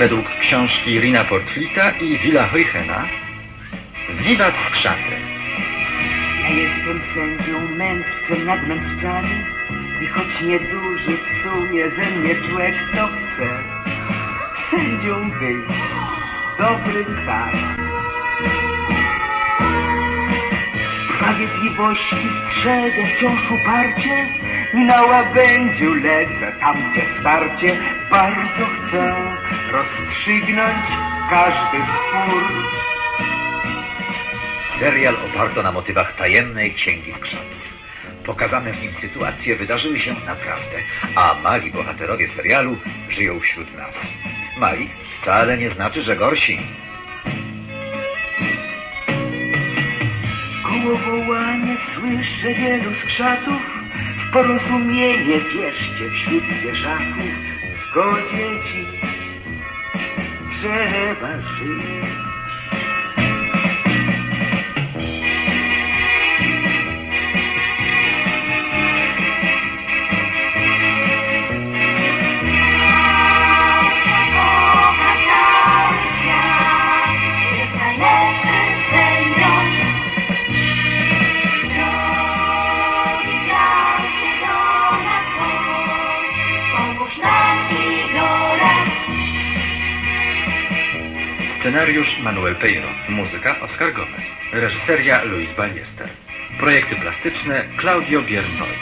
Według książki Rina Portflita i Willa Heuchena Wiwat skrzaty. Ja jestem sędzią, mędrcem nad mędrcami i choć nieduży w sumie ze mnie człowiek to chce sędzią być, dobry kar. Sprawiedliwości strzegę wciąż uparcie i na łabędziu lecę tam, gdzie starcie bardzo chcę rozstrzygnąć każdy spór. Serial oparto na motywach tajemnej księgi skrzatów. Pokazane w nim sytuacje wydarzyły się naprawdę, a mali bohaterowie serialu żyją wśród nas. Mali wcale nie znaczy, że gorsi. Koło wołanie słyszę wielu skrzatów, w porozumienie wierzcie wśród wierzaków, w zgodzie ci trzeba żyć. Scenariusz Manuel Peiro. Muzyka Oscar Gomez. Reżyseria Luis Ballester. Projekty plastyczne Claudio Biernold.